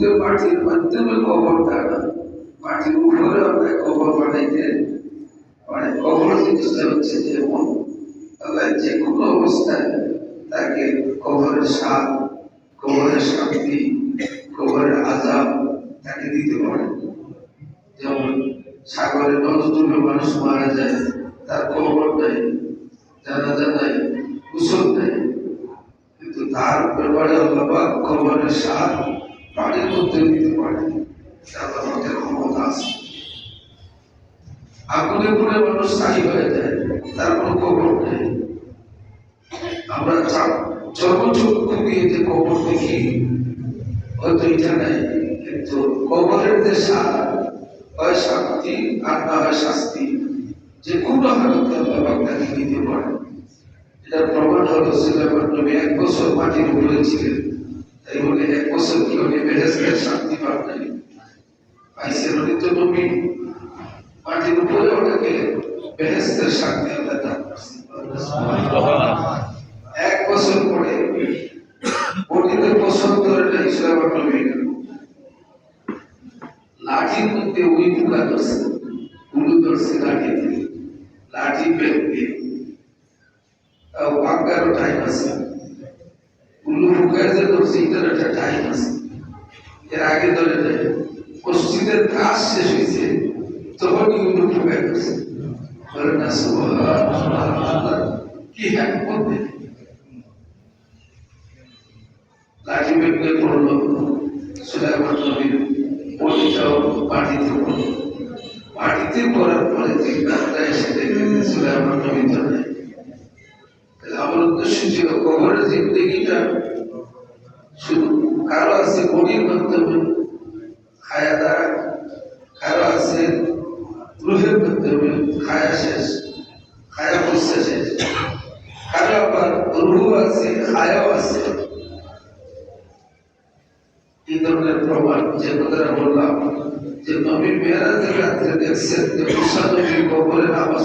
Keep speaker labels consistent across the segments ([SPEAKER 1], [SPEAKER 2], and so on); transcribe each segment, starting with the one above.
[SPEAKER 1] যে মাটির মাধ্যমে কবর না মাটির উপরে আমরা কবর বানাইতে মানে কবর জিনিসটা হচ্ছে যেমন আল্লাহ যে কোনো অবস্থায় তাকে কবরের স্বাদ কবরের শান্তি কবরের আজাব তাকে দিতে পারে। যেমন সাগরে নজরুলে মানুষ মারা যায়, তার কবর নাই জানাজা নাই কুশল নাই কিন্তু তার ব্যাপারে আল্লাহ কবরের স্বাদ পানির মধ্যে দিতে পারে। পাকের ক্ষমতা আছে। আগুনে মানুষ স্থায়ী হয়ে যায় তার কোনো নেই। আমরা দিয়ে যে দেখি, হয়তো এটা নেই কিন্তু কবরের যে হয় শান্তি আর না হয় শাস্তি। যে কোনো হালতে আল্লাহ দিতে পারে। এটার প্রমাণ হলো সুলাইমান নবী এক বছর মাটির উপরে ছিলেন। তাই বলে এক বছর কি উনি বেহেস্তের শান্তি নাই পাইছেন তো নবী মাটির উপরে ওটাকে বেহেস্তের শান্তি আল্লাহ দান এক বছর পরে বডিতে পছন্দ করে না ইসলাম নবী লাঠির মধ্যে ওই পোকা ধরছে, উলু ধরছে লাঠিতে লাঠি পেয়ে তাও টাইম আছে। উল্লু ফুকার যে একটা টাইম আছে। এর আগে ধরে নেয় মসজিদের কাজ শেষ হয়েছে তখনই উল্লু ফুকার ধরছে বলে না কি হ্যাকমত লাঠি বেগে পড়ল, সুলাইমান নবীর পরিটাও মাটিতে পড়ল। মাটিতে পড়ার পরে রাস্তা এসে দেখে যে সুলাইমান নবী তো নেই আমার উদ্দেশ্য ছিল কবরের জিন্দগিটা শুধু কারও আছে বডির মাধ্যমে খায়া দ্বারা কারও আছে রুহের মাধ্যমে খায়া শেষ, খায়া পয়সা শেষ। কারও আবার রুহ আছে, খায়াও আছে। এই ধরনের প্রমাণ যে কথাটা বললাম, যে নবী মেয়েরাজের রাত্রে দেখছেন যে মুসা নবীর কবরে নামাজ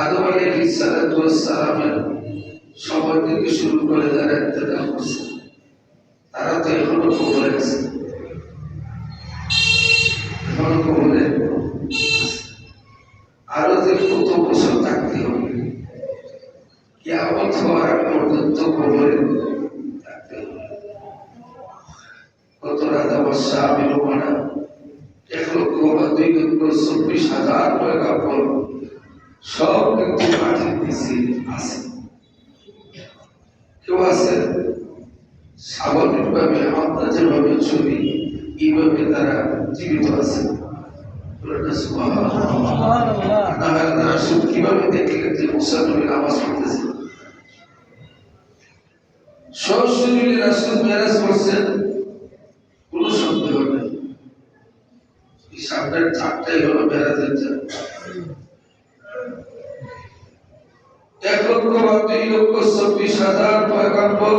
[SPEAKER 1] আদম ওয়াস সালামের সময় থেকে শুরু করে যারা ইন্তেকাল করছে, তারা তো এখনও কবরে আছে। এখনও কবরে আরও যে কত বছর থাকতে হবে, কিয়ামত হওয়ার পর্যন্ত কবরে থাকতে হবে। কত রাজা বর্ষা বিলোমানা এক লক্ষ বা দুই লক্ষ চব্বিশ হাজার টাকা পর সব নিচে আছে। কেউ আছে? স্বাভাবিকভাবে আমরা যেভাবে চলি এইভাবে তারা জীবিত আছে। তারা পড়তেছে? সশরীরে রাসূল মেরাজ করছেন কোনো সন্দেহ নেই। সামনের চারটাই হলো মেরাজের চার এক লক্ষ বা দুই লক্ষ চব্বিশ হাজার পয়গম্বর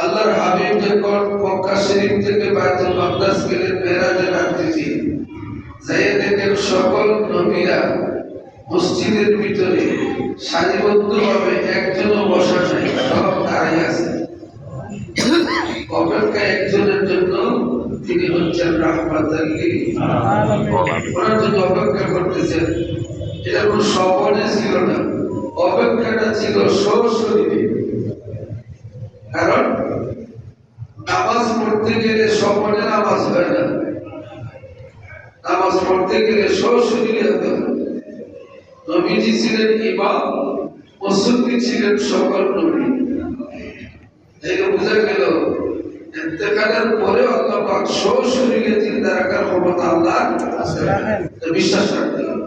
[SPEAKER 1] আল্লাহর হাবিব যখন মক্কা শরীফ থেকে বাইতুল মাকদাস গেলেন মেরাজের রাত্রিতে যাই সকল নবীরা মসজিদের ভিতরে সারিবদ্ধভাবে একজনও বসা নাই, সব দাঁড়িয়ে আছে। অপেক্ষা একজনের জন্য তিনি হচ্ছেন রাহমাত ওনার জন্য অপেক্ষা করতেছেন এটা স্বপনে ছিল না, অপেক্ষাটা ছিল সশরীরে কারণ নামাজ পড়তে গেলে স্বপনে নামাজ হয় না। নামাজ পড়তে গেলে সশরীরে হতে নবীজি ছিলেন ইমাম মুসল্লি ছিলেন সকল নবী। থেকে বোঝা গেল ইন্তেকালের পরে আল্লাহ পাক সশরীরে চিন্তা রাখার ক্ষমতা আল্লাহ বিশ্বাস রাখতে হবে।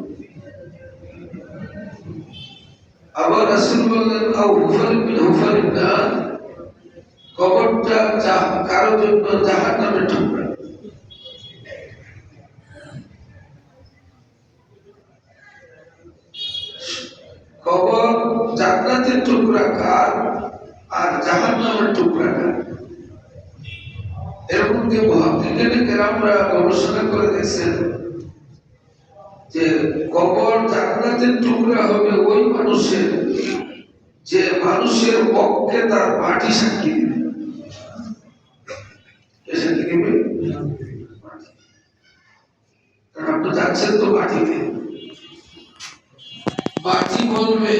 [SPEAKER 1] আবার রাসূল বললেন কবরটা কারও জন্য জাহান্নামের টুকরা কবর জান্নাতের টুকরা কার আর জাহান্নামের টুকরা কার? এরকম যে মহাবিজ্ঞানী কেরামরা গবেষণা করে দেখছেন যে কবর জান্নাতের টুকরা হবে ওই মানুষের, যে মানুষের পক্ষে তার মাটি সাক্ষী দিবে। যাচ্ছেন তো মাটিতে। মাটি বলবে